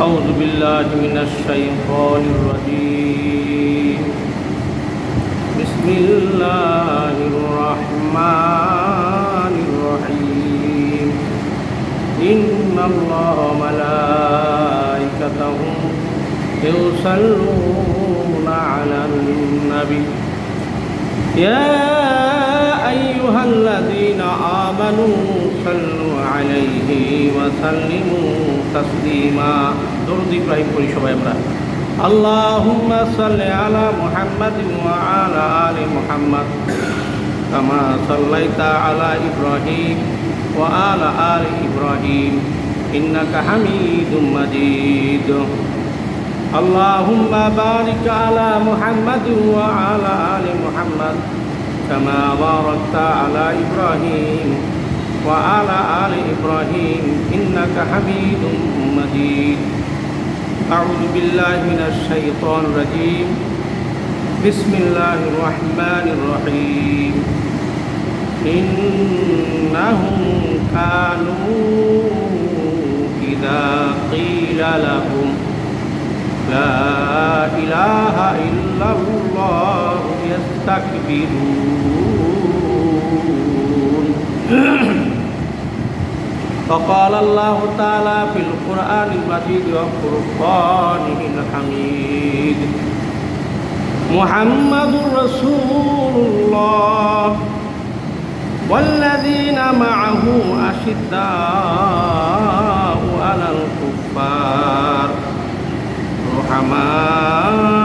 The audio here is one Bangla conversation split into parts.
أعوذ بالله من الشيطان الرجيم. بسم الله الرحمن الرحيم. إن الله ملائكته يصلون على النبي. يا أيها الذين آمنوا فصلوا عليه وسلموا تسليما درود إبراهيم كل شباب إبراهيم اللهم صل على محمد وعلى آل محمد كما صليت على إبراهيم وعلى آل إبراهيم إنك حميد مجيد اللهم بارك على محمد وعلى آل محمد كما باركت على إبراهيم وعلى آل إبراهيم إنك حميد مجيد. أعوذ بالله من الشيطان الرجيم. بسم الله الرحمن الرحيم. إنهم كانوا إذا قيل لهم لا إله إلا الله يستكبرون. فقال الله تعالى في القرآن المجيد وفرقانه الحميد محمد رسول الله والذين معه أشداء على الكفار رحماء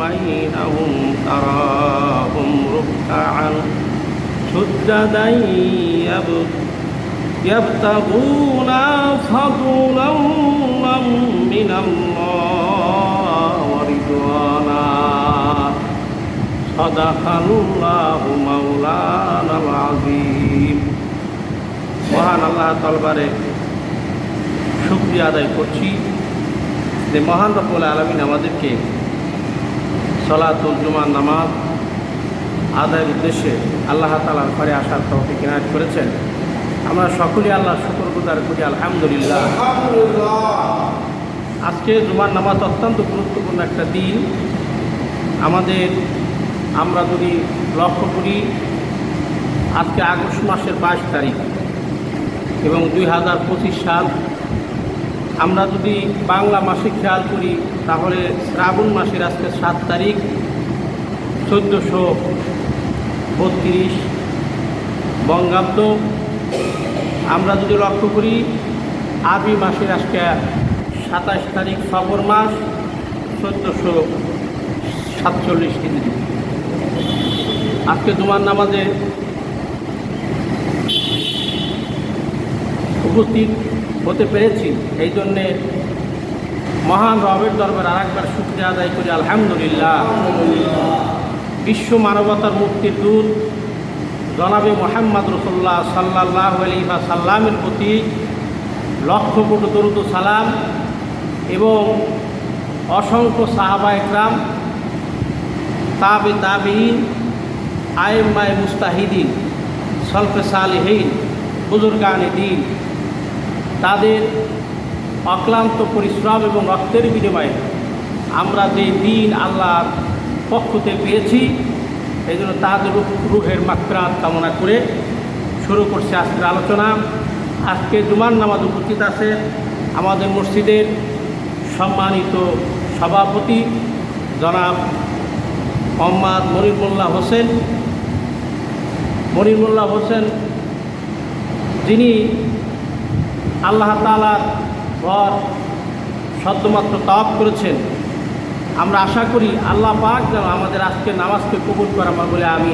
بينهم تراهم ركعا سجدا يبتغون فضلا من الله ورضوانا صدق الله مولانا العظيم মহান আল্লাহ তলবারে শুক্রিয়া আদায় করছি যে মহান রব্বুল আলমিন আমাদেরকে সলাতুল জুমার নামাজ আদায়ের উদ্দেশ্যে আল্লাহ তালার ঘরে আসার তৌফিক কিনায়ত করেছেন আমরা সকলে আল্লাহ শুকর গুজার করি, আলহামদুলিল্লাহ। আজকে জুমার নামাজ অত্যন্ত গুরুত্বপূর্ণ একটা দিন। আমাদের, আমরা যদি লক্ষ্য করি, আজকে আগস্ট মাসের বাইশ তারিখ এবং দুই হাজার পঁচিশ সাল। আমরা যদি বাংলা মাসে খেয়াল করি, তাহলে শ্রাবণ মাসের আজকে সাত তারিখ, চোদ্দোশো বত্রিশ বঙ্গাব্দ আমরা যদি লক্ষ্য করি, আরবি মাসের আজকে সাতাশ তারিখ সফর মাস, চোদ্দোশো সাতচল্লিশ ডিগ্রি আজকে তোমার নামাজে উপস্থিত হতে পেরেছি। এই জন্যে মহান রবের দরবার আর একবার শুক্রিয়া আদায় করি, আলহামদুলিল্লাহ। বিশ্ব মানবতার মুক্তির দূত জনাবে মোহাম্মদ রসোল্লাহ সাল্লাহ আলী বা সাল্লামের প্রতি লক্ষ কোটি দরুদ সালাম এবং অসংখ্য সাহাবা একরাম, তাবে তাবিহীন আয়েমায় মুস্তাহিদিন, সলফে সালিহীন, বুজুর্গানে দিন। তাদের অক্লান্ত পরিশ্রম এবং রক্তের বিনিময়ে আমরা যে দিন আল্লাহর পক্ষতে পেয়েছি এই জন্য তাদের রুহের মাকরাত কামনা করে শুরু করছে আজকের আলোচনা। আজকে জুমার নামাজ উপস্থিত আছে আমাদের মসজিদের সম্মানিত সভাপতি জনাব মোহাম্মদ মনির মোল্লা হোসেন। মনির মোল্লা হোসেন যিনি আল্লাহ তালার ঘর সদ্যমাত্র তাওয়াব করেছেন আমরা আশা করি আল্লাহ পাক যেন আমাদের আজকে নামাজকে কবুল করে বলে আমি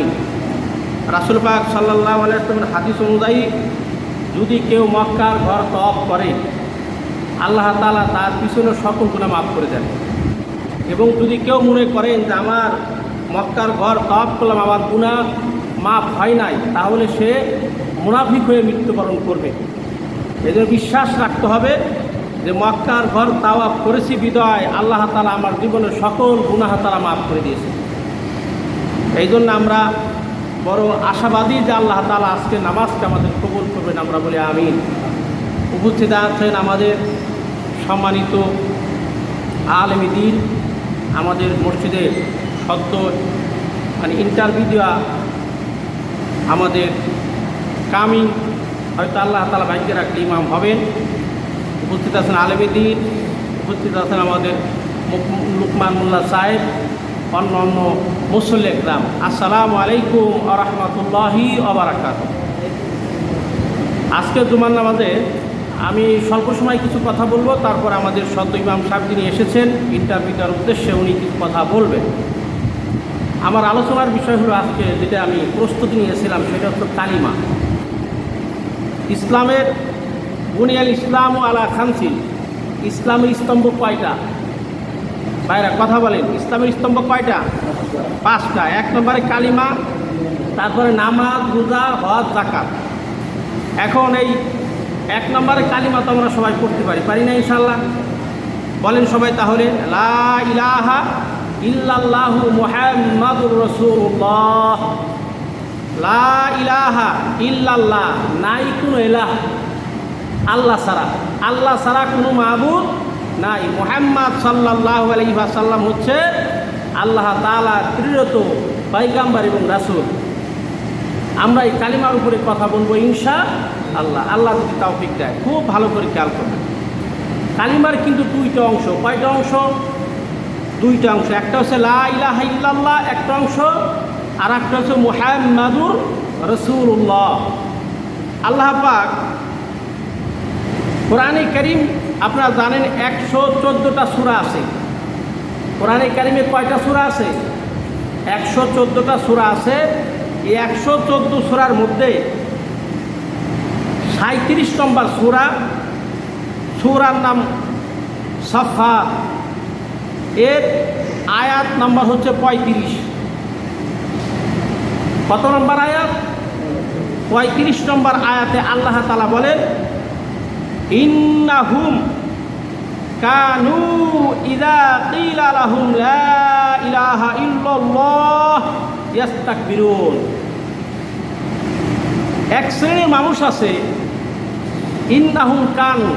রাসুল পাক সাল্লাহ আলাইসলামের হাদিস অনুযায়ী, যদি কেউ মক্কার ঘর তফ করে, আল্লাহ তালা তার পিছনে সকল গুণা মাফ করে দেন। এবং যদি কেউ মনে করেন যে আমার মক্কার ঘর তফ করলাম, আমার গুণা মাফ হয় নাই, তাহলে সে মুনাফিক হয়ে মৃত্যুবরণ করবে। এদের বিশ্বাস রাখতে হবে যে মক্কার ঘর তাওয়াফ করেছি বিদয়, আল্লাহ তালা আমার জীবনের সকল গুনাহ তালা মাফ করে দিয়েছে। এই জন্য আমরা বড় আশাবাদী যে আল্লাহ তালা আজকে নামাজকে আমাদের কবুল করবেন, আমরা বলি আমি উপস্থিত আছেন আমাদের সম্মানিত আলমী দিন, আমাদের মসজিদের সদ্য মানে ইন্টারভিউ দেওয়া আমাদের কামিং হয়তো আল্লাহ তালা ভাগ্যে রাখলে ইমাম হবেন। উপস্থিত আছেন আলমী দিন, উপস্থিত আছেন আমাদের লুকমান মোল্লা সাহেব অন্য অন্য মুসল্লি একরাম। আসসালামু আলাইকুম আ রহমতুল্লাহি আবরাকাত আজকে জুমার নামাজে আমি স্বল্প সময় কিছু কথা বলব, তারপর আমাদের সদ্য ইমাম সাহেব যিনি এসেছেন ইন্টারভিউ দেওয়ার উদ্দেশ্যে উনি কিছু কথা বলবেন। আমার আলোচনার বিষয় হলো আজকে যেটা আমি প্রস্তুতি নিয়েছিলাম, সেটা হচ্ছে কালিমা ইসলামের বুনিয়াল ইসলাম আলা খানসিল ইসলামের স্তম্ভ কয়টা? ভাইরা, কথা বলেন ইসলামের স্তম্ভ কয়টা? পাঁচটা। এক নম্বরে কালিমা, তারপরে নামাজ, রোজা, হজ জাকাত এখন এই এক নম্বরে কালিমা তো আমরা সবাই পড়তে পারি পারি না ইনশাল্লাহ বলেন সবাই তাহলে, লা ইলাহা ইল্লাল্লাহু মুহাম্মাদুর রাসূলুল্লাহ। লা ইলাহা নাই কোনো এলাহ। আল্লাহ সারা আল্লাহ সারা কোনো মাহবুদ নাই। মুহাম্মদ সাল্লাহ আলাইহি ওয়াসাল্লাম হচ্ছে আল্লাহ তালা তৃতীয়ত পয়গাম্বার এবং রাসূল। আমরা এই কালিমার উপরে কথা বলব ইনশা আল্লাহ আল্লাহ যদি তৌফিক দেয়। খুব ভালো করে খেয়াল করবেন। কালিমার কিন্তু দুইটা অংশ। কয়টা অংশ? দুইটা অংশ। একটা হচ্ছে লা ইলাহা ইল্লাল্লাহ, একটা অংশ আর একটা হচ্ছে মুহাম্মাদুর রসুল্লাহ আল্লাহ পাক কোরআনে করিম আপনারা জানেন একশো চোদ্দোটা সুরা আছে। কোরআনে কারিমে কয়টা সুরা আছে? একশো চোদ্দোটা সুরা আছে। এই একশো চোদ্দ সুরার মধ্যে সাঁত্রিশ নম্বর সুরা, সুরার নাম সফা এর আয়াত নম্বর হচ্ছে পঁয়ত্রিশ। কত নম্বর আয়াত? পঁয়ত্রিশ নম্বর আয়াতে আল্লাহ তালা বলেন ইন্নাহুম কানু ইদা কিলা লাহুম লা ইলাহা ইল্লাল্লাহ ইয়াস্তাকবিরুন। এক শ্রেণির মানুষ আছে, ইন্নাহুম কানু,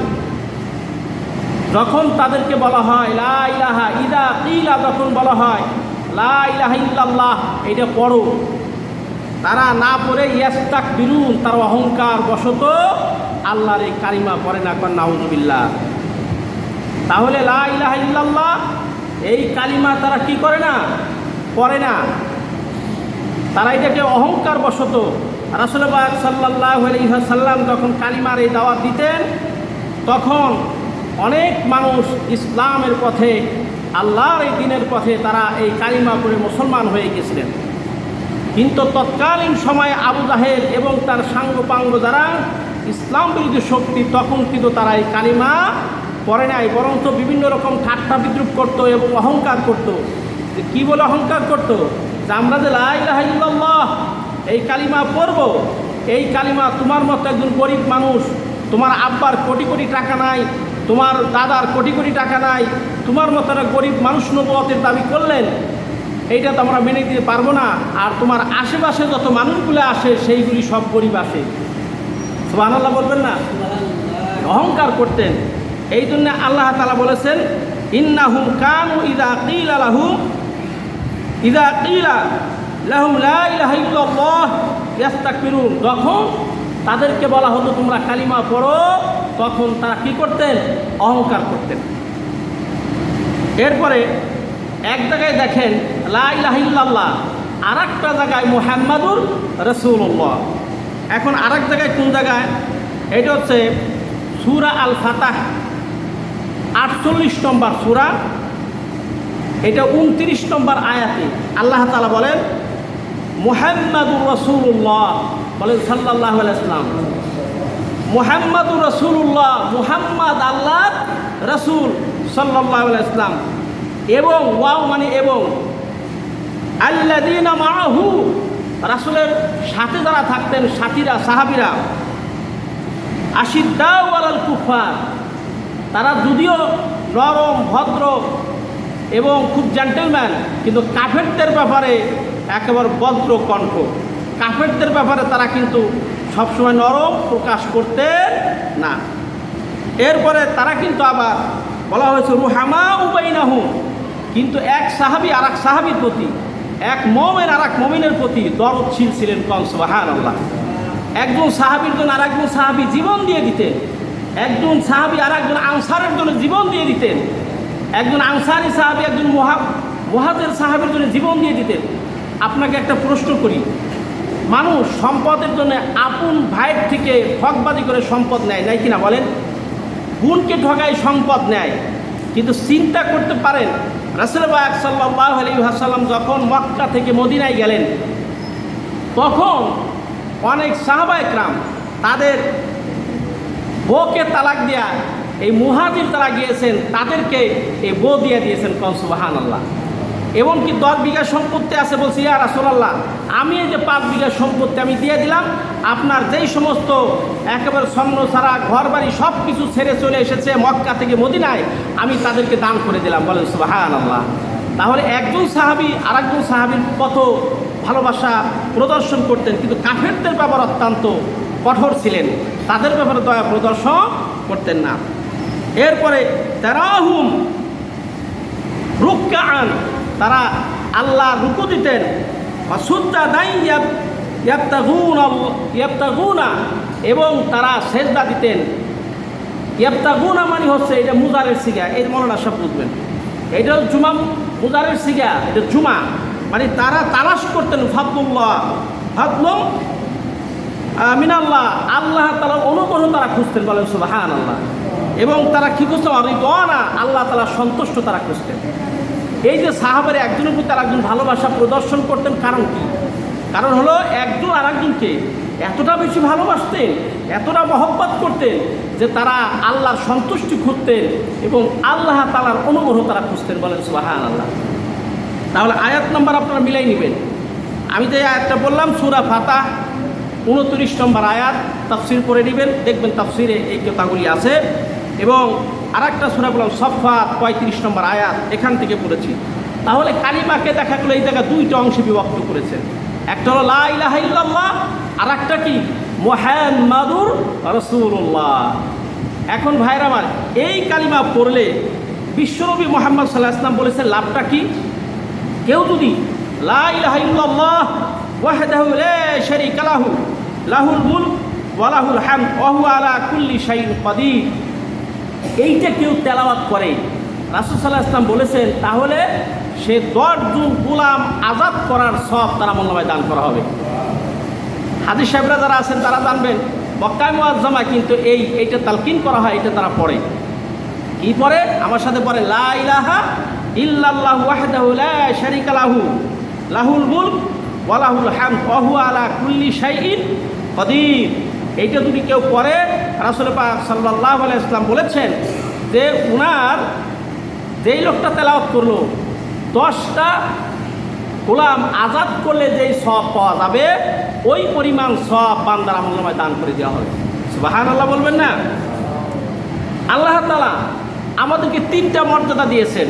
যখন তাদেরকে বলা হয় লা ইলাহা ইদা কিলা যখন বলা হয় লা ইলাহা ইল্লাল্লাহ এটা পড়ো। তারা না পড়ে ইয়াস্তাক বিরুন তার অহংকার বশত আল্লাহর এই কালিমা পড়ে না কর, নাউজুবিল্লাহ। তাহলে লা ইলাহা ইল্লাল্লাহ, এই কালিমা তারা কি করে না? পড়ে না। তারা এটাকে অহংকার বশত রাসুলবাগ সাল্লাহ সাল্লাম যখন কালিমার এই দাওয়াত দিতেন, তখন অনেক মানুষ ইসলামের পথে, আল্লাহর এই দিনের পথে তারা এই কালিমা করে মুসলমান হয়ে গেছিলেন। কিন্তু তৎকালীন সময়ে আবু জাহেদ এবং তার সাঙ্গপাঙ্গ যারা ইসলাম বিরোধী শক্তি তখন কিন্তু তারা এই কালিমা পড়ে নাই, বরঞ্চ বিভিন্ন রকম ঠাট্টা বিদ্রুপ করতো এবং অহংকার করতো। যে কী বলে অহংকার করতো? যে আমরা যে লা ইলাহা ইল্লাল্লাহ, এই কালিমা পড়ব, এই কালিমা তোমার মতো একজন গরিব মানুষ, তোমার আব্বার কোটি কোটি টাকা নাই, তোমার দাদার কোটি কোটি টাকা নাই, তোমার মতো একটা গরিব মানুষ নবতের দাবি করলেন এইটা তো আমরা মেনে দিতে পারব না। আর তোমার আশেপাশে যত মানুষগুলো আসে, সেইগুলি সব গরিব আসে সুবাহ আল্লাহ বলবেন না? অহংকার করতেন। এই জন্য আল্লাহ তালা বলেছেন, ইন্নাহুম কানু ইদা কিলা লাহুম, ইদা কিলা লাহুম ইয়াস্তাকবিরুন। যখন তাদেরকে বলা হতো, তোমরা কালিমা পড়ো, তখন তারা কি করতেন? অহংকার করতেন। এরপরে এক জায়গায় দেখেন লা ইলাহা ইল্লাল্লাহ আর একটা জায়গায় মুহাম্মাদুর রসুল্লাহ এখন আর এক জায়গায় কোন জায়গায়? এটা হচ্ছে সুরা আল ফাতাহ আটচল্লিশ নম্বর সুরা। এটা উনত্রিশ নম্বর আয়াতে আল্লাহ তালা বলেন, মুহাম্মাদুর রসুল্লাহ বলেন সাল্লাহ ইসলাম মুহাম্মাদুর রসুল্লাহ মুহাম্মদ আল্লাহ রসুল সাল্লাহ ইসলাম এবং ওয়াও মানে এবং। আল্লাদিনা মাহু রাসুলের সাথে যারা থাকতেন, সাথীরা, সাহাবিরা, আশিদ্দাউ আলাল কুফার তারা যদিও নরম, ভদ্র এবং খুব জেন্টেলম্যান কিন্তু কাফেরদের ব্যাপারে একেবারে বজ্র কণ্ঠ। কাফেরদের ব্যাপারে তারা কিন্তু সবসময় নরম, প্রকাশ করতেন না। এরপরে তারা কিন্তু আবার বলা হয়েছে রুহামা উবাইনাহু কিন্তু এক সাহাবি আর এক সাহাবির প্রতি এক মমের আর এক মমিনের প্রতি দরদশীল ছিলেন কনসবাহান আল্লাহ একজন সাহাবির জন্য আর একজন সাহাবি জীবন দিয়ে দিতেন। একজন সাহাবি আর একজন আনসারের জন্য জীবন দিয়ে দিতেন। একজন আনসারি সাহাবি, একজন মহা, মহাজের সাহাবের জন্য জীবন দিয়ে দিতেন। আপনাকে একটা প্রশ্ন করি। মানুষ সম্পদের জন্য আপন ভাইয়ের থেকে ঠকবাজি করে সম্পদ নেয় নাই কিনা বলেন? গুণকে ঠকায় সম্পদ নেয়, কিন্তু চিন্তা করতে পারেন রাসুলবাগ সাল্লাহ যখন মক্কা থেকে মদিনায় গেলেন, তখন অনেক সাহাবা একরাম তাদের বউকে তালাক দেয়া, এই মুহাজির তারা গিয়েছেন তাদেরকে এই বউ দিয়ে দিয়েছেন কনসুবাহান আল্লাহ এমনকি দশ বিঘা সম্পত্তি আছে বলছি, ইয়া রাসোলাল্লাহ, আমি এই যে পাঁচ বিঘা সম্পত্তি আমি দিয়ে দিলাম, আপনার যেই সমস্ত একেবারে স্বর্ণ ছাড়া ঘর বাড়ি সব কিছু ছেড়ে চলে এসেছে মক্কা থেকে মদিনায়, আমি তাদেরকে দান করে দিলাম, বলেন সুবাহান আল্লাহ তাহলে একজন সাহাবি আর একজন সাহাবির কত ভালোবাসা প্রদর্শন করতেন, কিন্তু কাফেরদের ব্যাপার অত্যন্ত কঠোর ছিলেন, তাদের ব্যাপারে দয়া প্রদর্শন করতেন না। এরপরে তেরাহুম রুক্কান তারা আল্লাহ রুকু দিতেন। বা সুদ্দা দাই ইয়াপ্তাগুনা এবং তারা সেজদা দিতেন। ইয়াপ্তাগুনা মানে হচ্ছে এটা মুজারের সিগা। এই মনে সব বুঝবেন। এটা জুমা মুজারের সিগা, এটা জুমা। মানে তারা তালাশ করতেন ফাদুল্লাহ ফাদলম মিনাল্লাহ। আল্লাহ তালা অনুগ্রহ তারা খুঁজতেন, বলেন সুবাহান আল্লাহ এবং তারা কী করতেন অরিদনা আল্লাহ তালা সন্তুষ্ট তারা খুঁজতেন। এই যে সাহাবের একজনের প্রতি আর একজন ভালোবাসা প্রদর্শন করতেন কারণ কি? কারণ হলো একজন আর একজনকে এতটা বেশি ভালোবাসতেন, এতটা মহব্বত করতেন যে তারা আল্লাহর সন্তুষ্টি খুঁজতেন এবং আল্লাহ তালার অনুগ্রহ তারা খুঁজতেন বলেন সুবাহান আল্লাহ তাহলে আয়াত নম্বর আপনারা মিলাই নেবেন। আমি যে আয়াতটা বললাম, সুরা ফাতা উনত্রিশ নম্বর আয়াত, তাফসির করে নেবেন, দেখবেন তাফসিরে এই কথাগুলি আছে। এবং আর একটা সুরা বললাম সফাত পঁয়ত্রিশ নম্বর আয়াত এখান থেকে পড়েছি। তাহলে কালিমাকে দেখা গেলো এই জায়গায় দুইটা অংশে বিভক্ত করেছেন। একটা হলো লাহ আর একটা কি? মোহাম্মাদুর রসুল্লাহ এখন ভাইরা আমার, এই কালিমা পড়লে বিশ্বনবী মোহাম্মদ সাল্লাহ ইসলাম বলেছেন লাভটা কি? কেউ যদি লাহ ওয়াহদাহু লা শারীকা লাহু, লাহুল মুলক ওয়া লাহুল হামদ, ওয়া হুয়া আলা কুল্লি শাইইন কাদির। এইটা কেউ তেলাওয়াত করে। আলাইহি ওয়াসাল্লাম বলেছেন, তাহলে সে দশজন গোলাম আজাদ করার সব তারা মল্লামায় দান করা হবে। হাদিস সাহেবরা যারা আছেন, তারা জানবেন, মক্কায় মুআজ্জামা কিন্তু এই, এইটা তালকিন করা হয়, এটা তারা পড়ে। কি পড়ে? আমার সাথে পড়ে, লা ইলাহা ইল্লাল্লাহু ওয়াহদাহু লা শারীকা লাহু, লাহুল মুলক ওয়ালাহুল হাম অহু আলা কুল্লি শাইইন কদির। এইটা যদি কেউ পড়ে রাসুল পাক সাল্লাহ ইসলাম বলেছেন যে উনার যেই লোকটা তেলাওয়াত করল, দশটা গোলাম আজাদ করলে যেই সব পাওয়া যাবে, ওই পরিমাণ সব বান্দার আমলনামায় দান করে দেওয়া হবে। বাহান আল্লাহ বলবেন না? আল্লাহ তালা আমাদেরকে তিনটা মর্যাদা দিয়েছেন,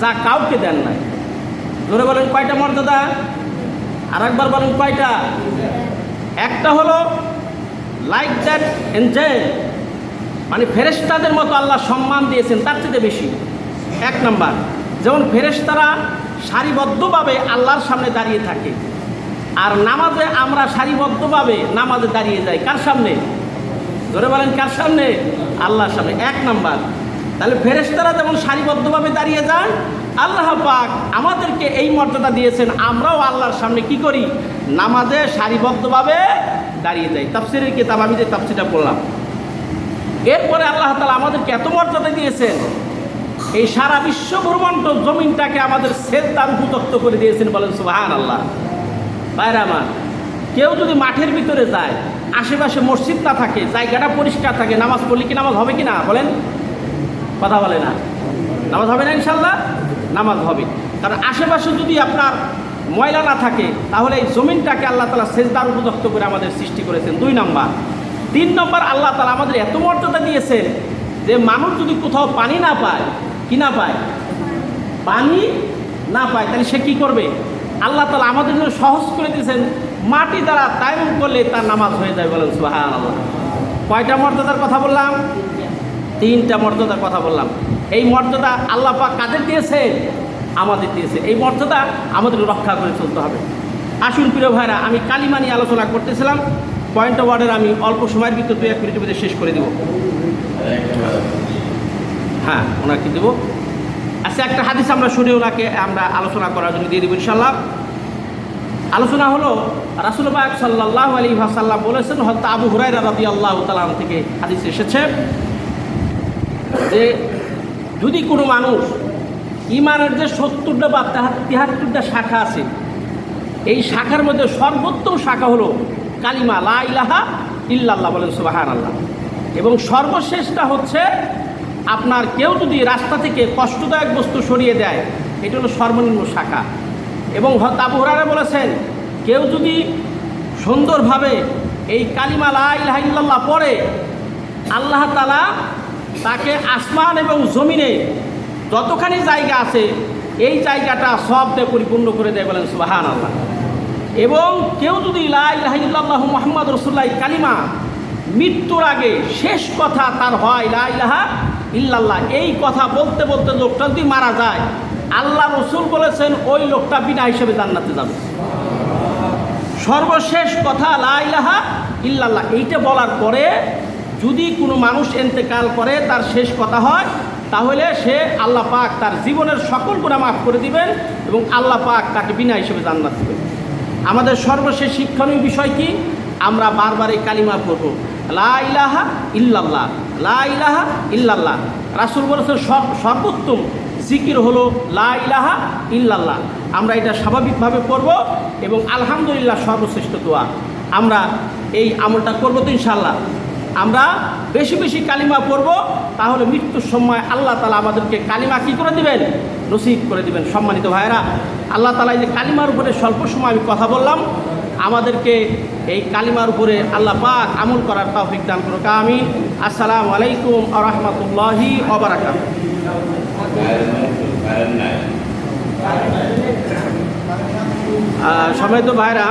যা কাউকে দেন নাই। ধরে বলেন কয়টা মর্যাদা? আর একবার বলেন কয়টা? একটা হলো লাইক দ্যাট এনজয় মানে ফেরেস্তাদের মতো আল্লাহ সম্মান দিয়েছেন, তার চেয়ে বেশি। এক নাম্বার, যেমন ফেরেস্তারা সারিবদ্ধভাবে আল্লাহর সামনে দাঁড়িয়ে থাকে, আর নামাজে আমরা সারিবদ্ধভাবে নামাজে দাঁড়িয়ে যাই। কার সামনে? ধরে বলেন কার সামনে? আল্লাহর সামনে। এক নাম্বার, তাহলে ফেরেস্তারা যেমন সারিবদ্ধভাবে দাঁড়িয়ে যান আল্লাহ পাক আমাদেরকে এই মর্যাদা দিয়েছেন, আমরাও আল্লাহর সামনে কি করি? নামাজে সারিবদ্ধভাবে দাঁড়িয়ে যাই। তাফসিরের কিতাব, আমি যে তাফসিরটা বললাম এরপরে আল্লাহ তালা আমাদেরকে এত মর্যাদা দিয়েছেন, এই সারা বিশ্ব ব্রহ্মাণ্ড জমিনটাকে আমাদের সেদ্দার উপযুক্ত করে দিয়েছেন বলেন সুবাহান আল্লাহ বাইরে আমার, কেউ যদি মাঠের ভিতরে যায়, আশেপাশে মসজিদ না থাকে, জায়গাটা পরিষ্কার থাকে, নামাজ পড়লে কি নামাজ হবে কি না বলেন? কথা বলে না। নামাজ হবে না ইনশাল্লাহ? নামাজ হবে। কারণ আশেপাশে যদি আপনার ময়লা না থাকে, তাহলে এই জমিনটাকে আল্লাহ তালা সেজদার উপযুক্ত করে আমাদের সৃষ্টি করেছেন। দুই নম্বর। তিন নম্বর, আল্লাহ তালা আমাদের এত মর্যাদা দিয়েছেন যে মানুষ যদি কোথাও পানি না পায়, কি না পায়? পানি না পায়। তাহলে সে কী করবে? আল্লাহ তালা আমাদের জন্য সহজ করে দিয়েছেন, মাটি দ্বারা তাইমুম করলে তার নামাজ হয়ে যায় বলেন আল্লাহ কয়টা মর্যাদার কথা বললাম? তিনটা মর্যাদার কথা বললাম। এই মর্যাদা আল্লাহ পাক কাদের দিয়েছে আমাদের দিয়েছে এই মর্যাদা আমাদের রক্ষা করে চলতে হবে। আসুন প্রিয় ভাইরা, আমি কালিমা নিয়ে আলোচনা করতেছিলাম। পয়েন্ট ওয়ার্ডের আমি অল্প সময়ের ভিতর দু এক মিনিটের মধ্যে শেষ করে দেব। হ্যাঁ ওনাকে দেব। আচ্ছা একটা হাদিস আমরা শুনে ওনাকে আমরা আলোচনা করার জন্য দিয়ে দেবো ইনশাল্লাহ আলোচনা হলো রাসুলবাগ সাল্লাহ আলী ভাসাল্লাম বলেছেন হয়তো আবু হুরাই রাবি আল্লাহ তালাম থেকে হাদিস এসেছে যে যদি কোনো মানুষ ইমানের যে সত্তরটা বা তিহাত্তরটা শাখা আছে, এই শাখার মধ্যে সর্বোত্তম শাখা হলো কালিমা লা ইলাহা ইল্লাল্লাহ বলেন সুবাহান আল্লাহ এবং সর্বশেষটা হচ্ছে আপনার কেউ যদি রাস্তা থেকে কষ্টদায়ক বস্তু সরিয়ে দেয়, এটা হলো সর্বনিম্ন শাখা। এবং আবু বলেছেন, কেউ যদি সুন্দরভাবে এই কালিমা লা ইলাহা ইল্লাল্লাহ পড়ে, আল্লাহ তালা তাকে আসমান এবং জমিনে যতখানি জায়গা আছে, এই জায়গাটা সব দিয়ে পরিপূর্ণ করে দেয় বলেন সুবাহান আল্লাহ এবং কেউ যদি লাহ মোহাম্মদ রসুল্লাহ কালিমা মৃত্যুর আগে শেষ কথা তার হয় লাহা ইল্লাল্লাহ, এই কথা বলতে বলতে লোকটা যদি মারা যায়, আল্লাহ রসুল বলেছেন ওই লোকটা বিনা হিসেবে জান্নাতে যাবে। সর্বশেষ কথা লাইলাহা ইল্লাল্লাহ, এইটা বলার পরে যদি কোনো মানুষ এন্তেকাল করে, তার শেষ কথা হয়, তাহলে সে আল্লাহ পাক তার জীবনের সকল গুণা মাফ করে দিবেন এবং আল্লাহ পাক তাকে বিনা হিসেবে জান্নাত দেবেন। আমাদের সর্বশেষ শিক্ষণীয় বিষয় কি? আমরা বারবার এই কালিমা পড়ব, লা ইলাহা ইল্লাল্লাহ, লা ইলাহা ইল্লাল্লাহ। রাসুল বলেছেন সব- সর্বোত্তম জিকির হলো লা ইলাহা ইল্লাল্লাহ। আমরা এটা স্বাভাবিকভাবে করব এবং আলহামদুলিল্লাহ সর্বশ্রেষ্ঠ দোয়া। আমরা এই আমলটা করব তো ইনশাল্লাহ আমরা বেশি বেশি কালিমা পড়ব, তাহলে মৃত্যুর সময় আল্লাহ তালা আমাদেরকে কালিমা কী করে দিবেন? নসিব করে দিবেন। সম্মানিত ভাইরা আল্লাহ তালা এই যে কালিমার উপরে স্বল্প সময় আমি কথা বললাম, আমাদেরকে এই কালিমার উপরে আল্লাহ পাক আমল করার তৌফিক দান করুক। আমি আসসালামু আলাইকুম আ রহমতুল্লাহি সময় তো ভাইরা